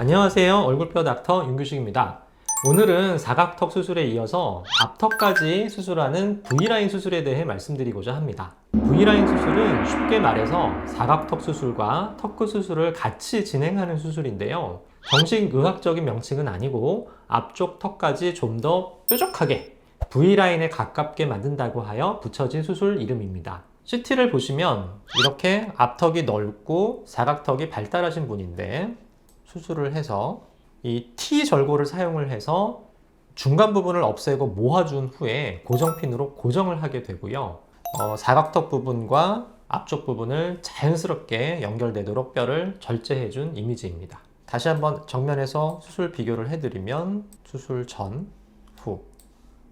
안녕하세요. 얼굴뼈 닥터 윤규식입니다. 오늘은 사각턱 수술에 이어서 앞턱까지 수술하는 V라인 수술에 대해 말씀드리고자 합니다. V라인 수술은 쉽게 말해서 사각턱 수술과 턱끝 수술을 같이 진행하는 수술인데요. 정식 의학적인 명칭은 아니고 앞쪽 턱까지 좀 더 뾰족하게 V라인에 가깝게 만든다고 하여 붙여진 수술 이름입니다. CT를 보시면 이렇게 앞턱이 넓고 사각턱이 발달하신 분인데 수술을 해서 이 T 절골을 사용을 해서 중간 부분을 없애고 모아준 후에 고정핀으로 고정을 하게 되고요. 어, 사각턱 부분과 앞쪽 부분을 자연스럽게 연결되도록 뼈를 절제해준 이미지입니다. 다시 한번 정면에서 수술 비교를 해드리면 수술 전, 후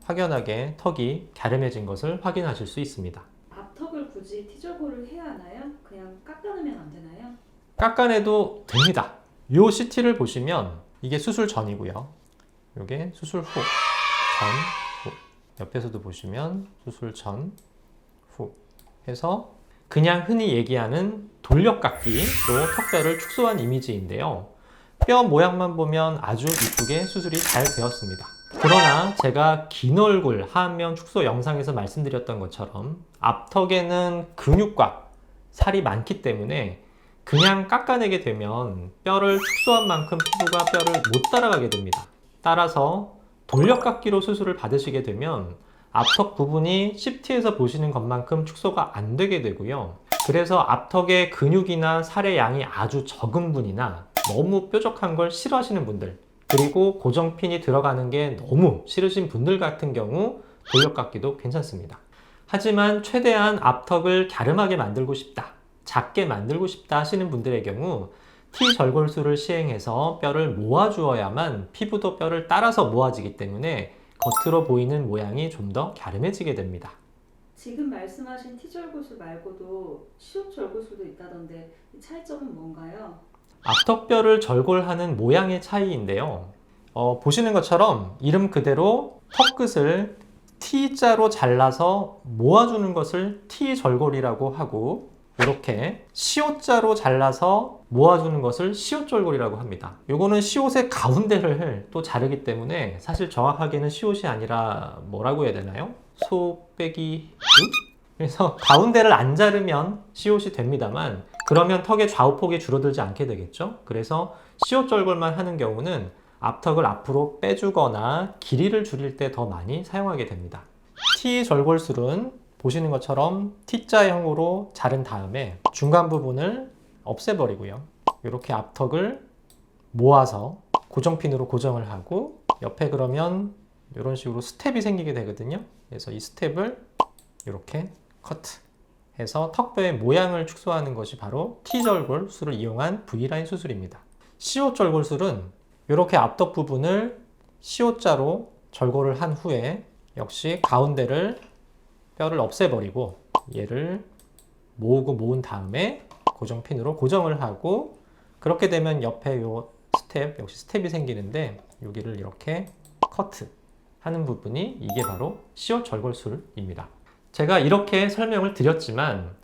확연하게 턱이 갸름해진 것을 확인하실 수 있습니다. 앞턱을 굳이 티저고를 해야 하나요? 그냥 깎아내면 안 되나요? 깎아내도 됩니다. 요 CT를 보시면 이게 수술 전이고요. 이게 수술 후, 전, 후. 옆에서도 보시면 수술 전, 후 해서 그냥 흔히 얘기하는 돌려깎기로 턱뼈를 축소한 이미지인데요. 뼈 모양만 보면 아주 이쁘게 수술이 잘 되었습니다. 그러나 제가 긴 얼굴 하안면 축소 영상에서 말씀드렸던 것처럼 앞턱에는 근육과 살이 많기 때문에 그냥 깎아내게 되면 뼈를 축소한 만큼 피부가 뼈를 못 따라가게 됩니다. 따라서 돌려깎기로 수술을 받으시게 되면 앞턱 부분이 CT에서 보시는 것만큼 축소가 안 되게 되고요. 그래서 앞턱의 근육이나 살의 양이 아주 적은 분이나 너무 뾰족한 걸 싫어하시는 분들 그리고 고정핀이 들어가는 게 너무 싫으신 분들 같은 경우 돌려깎기도 괜찮습니다. 하지만 최대한 앞턱을 갸름하게 만들고 싶다. 작게 만들고 싶다 하시는 분들의 경우 T 절골술을 시행해서 뼈를 모아 주어야만 피부도 뼈를 따라서 모아지기 때문에 겉으로 보이는 모양이 좀 더 갸름해지게 됩니다. 지금 말씀하신 티절고술 말고도 시옷절고술도 있다던데 이 차이점은 뭔가요? 앞턱뼈를 절골하는 모양의 차이인데요. 어, 보시는 것처럼 이름 그대로 턱끝을 T자로 잘라서 모아주는 것을 T절골이라고 하고 이렇게 시옷자로 잘라서 모아주는 것을 시옷절골이라고 합니다. 요거는 시옷의 가운데를 또 자르기 때문에 사실 정확하게는 시옷이 아니라 뭐라고 해야 되나요? 소 빼기 육? 그래서 가운데를 안 자르면 시옷이 됩니다만 그러면 턱의 좌우폭이 줄어들지 않게 되겠죠. 그래서 시옷절골만 하는 경우는 앞턱을 앞으로 빼주거나 길이를 줄일 때 더 많이 사용하게 됩니다. T 절골술은 보시는 것처럼 T자형으로 자른 다음에 중간 부분을 없애버리고요. 이렇게 앞턱을 모아서 고정핀으로 고정을 하고 옆에 그러면 이런 식으로 스텝이 생기게 되거든요. 그래서 이 스텝을 이렇게 커트 해서 턱뼈의 모양을 축소하는 것이 바로 T절골술을 이용한 V라인 수술입니다. 시옷절골술은 이렇게 앞턱 부분을 시옷자로 절골을 한 후에 역시 가운데를 뼈를 없애버리고 얘를 모으고 모은 다음에 고정핀으로 고정을 하고 그렇게 되면 옆에 요 스텝 역시 스텝이 생기는데 여기를 이렇게 커트 하는 부분이 이게 바로 시옷 절골술입니다. 제가 이렇게 설명을 드렸지만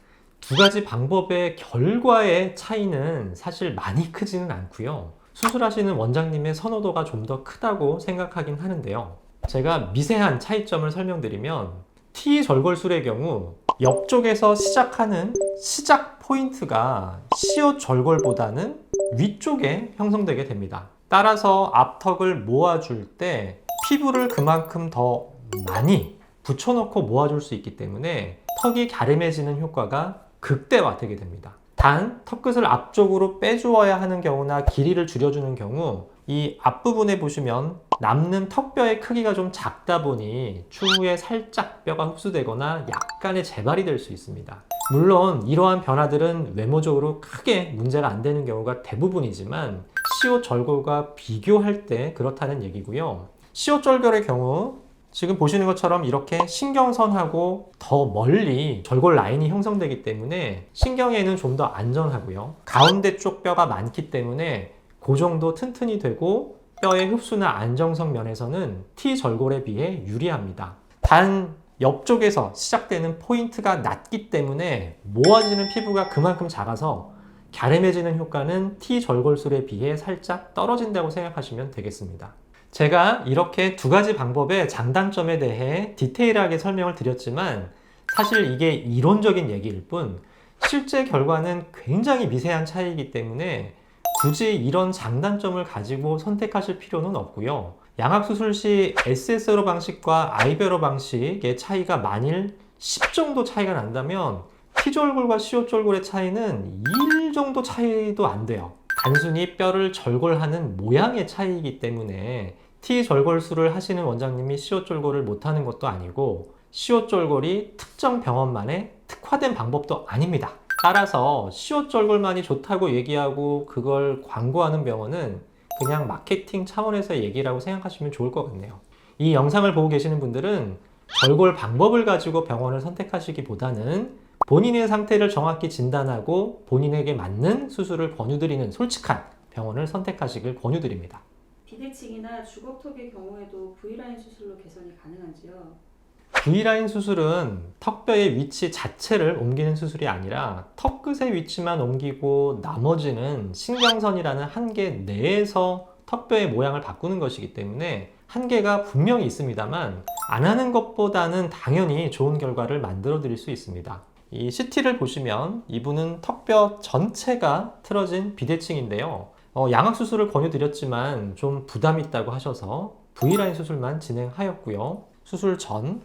두 가지 방법의 결과의 차이는 사실 많이 크지는 않고요. 수술하시는 원장님의 선호도가 좀 더 크다고 생각하긴 하는데요. 제가 미세한 차이점을 설명드리면 T 절골술의 경우 옆쪽에서 시작하는 시작 포인트가 시옷 절골보다는 위쪽에 형성되게 됩니다. 따라서 앞턱을 모아줄 때 피부를 그만큼 더 많이 붙여놓고 모아줄 수 있기 때문에 턱이 갸름해지는 효과가 극대화되게 됩니다. 단 턱끝을 앞쪽으로 빼주어야 하는 경우나 길이를 줄여주는 경우 이 앞부분에 보시면 남는 턱뼈의 크기가 좀 작다 보니 추후에 살짝 뼈가 흡수되거나 약간의 재발이 될 수 있습니다. 물론 이러한 변화들은 외모적으로 크게 문제가 안 되는 경우가 대부분이지만 시옷 절골과 비교할 때 그렇다는 얘기고요. 시옷 절골의 경우 지금 보시는 것처럼 이렇게 신경선하고 더 멀리 절골 라인이 형성되기 때문에 신경에는 좀 더 안전하고요. 가운데 쪽 뼈가 많기 때문에 고정도 튼튼히 되고 뼈의 흡수나 안정성 면에서는 T 절골에 비해 유리합니다. 단 옆쪽에서 시작되는 포인트가 낮기 때문에 모아지는 피부가 그만큼 작아서 갸름해지는 효과는 T 절골술에 비해 살짝 떨어진다고 생각하시면 되겠습니다. 제가 이렇게 두 가지 방법의 장단점에 대해 디테일하게 설명을 드렸지만 사실 이게 이론적인 얘기일 뿐 실제 결과는 굉장히 미세한 차이이기 때문에 굳이 이런 장단점을 가지고 선택하실 필요는 없고요. 양악수술 시 SS로 방식과 아이베로 방식의 차이가 만일 10 정도 차이가 난다면 T절골과 C절골의 차이는 1 정도 차이도 안 돼요. 단순히 뼈를 절골하는 모양의 차이이기 때문에 T절골술을 하시는 원장님이 C절골을 못하는 것도 아니고 C절골이 특정 병원만의 특화된 방법도 아닙니다. 따라서 C절골만이 좋다고 얘기하고 그걸 광고하는 병원은 그냥 마케팅 차원에서 얘기라고 생각하시면 좋을 것 같네요. 이 영상을 보고 계시는 분들은 절골 방법을 가지고 병원을 선택하시기보다는 본인의 상태를 정확히 진단하고 본인에게 맞는 수술을 권유드리는 솔직한 병원을 선택하시길 권유드립니다. 비대칭이나 주걱턱의 경우에도 V라인 수술로 개선이 가능한지요? V라인 수술은 턱뼈의 위치 자체를 옮기는 수술이 아니라 턱 끝의 위치만 옮기고 나머지는 신경선이라는 한계 내에서 턱뼈의 모양을 바꾸는 것이기 때문에 한계가 분명히 있습니다만 안 하는 것보다는 당연히 좋은 결과를 만들어 드릴 수 있습니다. 이 CT를 보시면 이분은 턱뼈 전체가 틀어진 비대칭인데요. 어, 양악 수술을 권유드렸지만 좀 부담 있다고 하셔서 V라인 수술만 진행하였고요. 수술 전,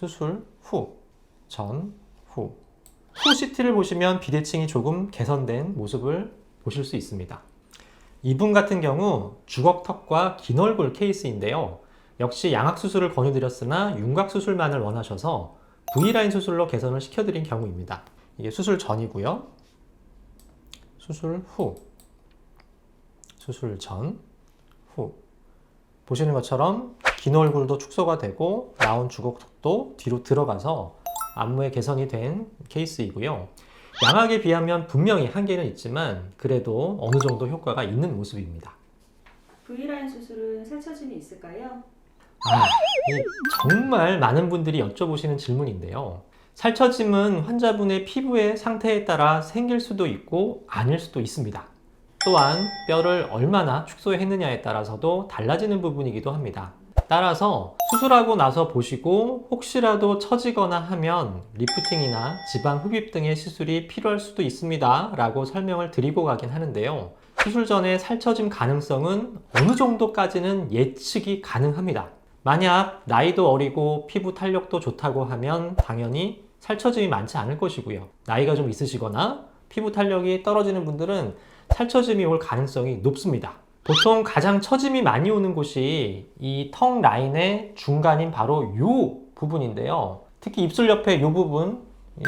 수술 후, 전, 후. 후 CT를 보시면 비대칭이 조금 개선된 모습을 보실 수 있습니다. 이분 같은 경우 주걱턱과 긴 얼굴 케이스인데요. 역시 양악 수술을 권유드렸으나 윤곽 수술만을 원하셔서 V라인 수술로 개선을 시켜드린 경우입니다. 이게 수술 전이고요. 수술 후. 수술 전, 후. 보시는 것처럼 긴 얼굴도 축소가 되고 나온 주걱턱도 뒤로 들어가서 안무에 개선이 된 케이스이고요. 양악에 비하면 분명히 한계는 있지만 그래도 어느 정도 효과가 있는 모습입니다. V라인 수술은 살처짐이 있을까요? 아, 이 정말 많은 분들이 여쭤보시는 질문인데요. 살처짐은 환자분의 피부의 상태에 따라 생길 수도 있고 아닐 수도 있습니다. 또한 뼈를 얼마나 축소했느냐에 따라서도 달라지는 부분이기도 합니다. 따라서 수술하고 나서 보시고 혹시라도 처지거나 하면 리프팅이나 지방 흡입 등의 시술이 필요할 수도 있습니다. 라고 설명을 드리고 가긴 하는데요. 수술 전에 살처짐 가능성은 어느 정도까지는 예측이 가능합니다. 만약 나이도 어리고 피부 탄력도 좋다고 하면 당연히 살처짐이 많지 않을 것이고요. 나이가 좀 있으시거나 피부 탄력이 떨어지는 분들은 살처짐이 올 가능성이 높습니다. 보통 가장 처짐이 많이 오는 곳이 이 턱 라인의 중간인 바로 요 부분인데요. 특히 입술 옆에 요 부분,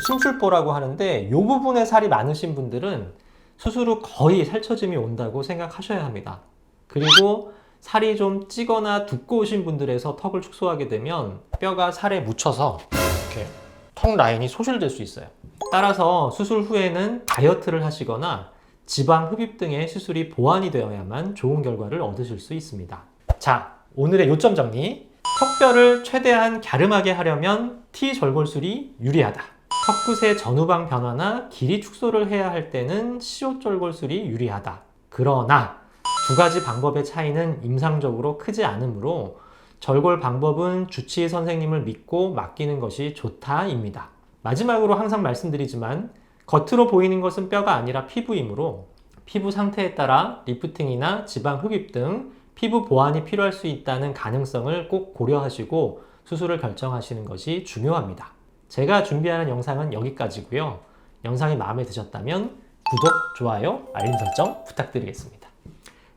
심술보라고 하는데 요 부분에 살이 많으신 분들은 수술 후 거의 살처짐이 온다고 생각하셔야 합니다. 그리고 살이 좀 찌거나 두꺼우신 분들에서 턱을 축소하게 되면 뼈가 살에 묻혀서 이렇게 턱 라인이 소실될 수 있어요. 따라서 수술 후에는 다이어트를 하시거나 지방 흡입 등의 시술이 보완이 되어야만 좋은 결과를 얻으실 수 있습니다. 자, 오늘의 요점 정리. 턱뼈를 최대한 갸름하게 하려면 T 절골술이 유리하다. 턱끝의 전후방 변화나 길이 축소를 해야 할 때는 CO 절골술이 유리하다. 그러나 두 가지 방법의 차이는 임상적으로 크지 않으므로 절골 방법은 주치의 선생님을 믿고 맡기는 것이 좋다입니다. 마지막으로 항상 말씀드리지만 겉으로 보이는 것은 뼈가 아니라 피부이므로 피부 상태에 따라 리프팅이나 지방 흡입 등 피부 보완이 필요할 수 있다는 가능성을 꼭 고려하시고 수술을 결정하시는 것이 중요합니다. 제가 준비하는 영상은 여기까지고요. 영상이 마음에 드셨다면 구독, 좋아요, 알림 설정 부탁드리겠습니다.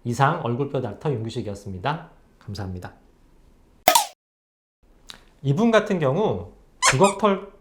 이상 얼굴뼈 닥터 윤규식이었습니다. 감사합니다. 이분 같은 경우 주걱턱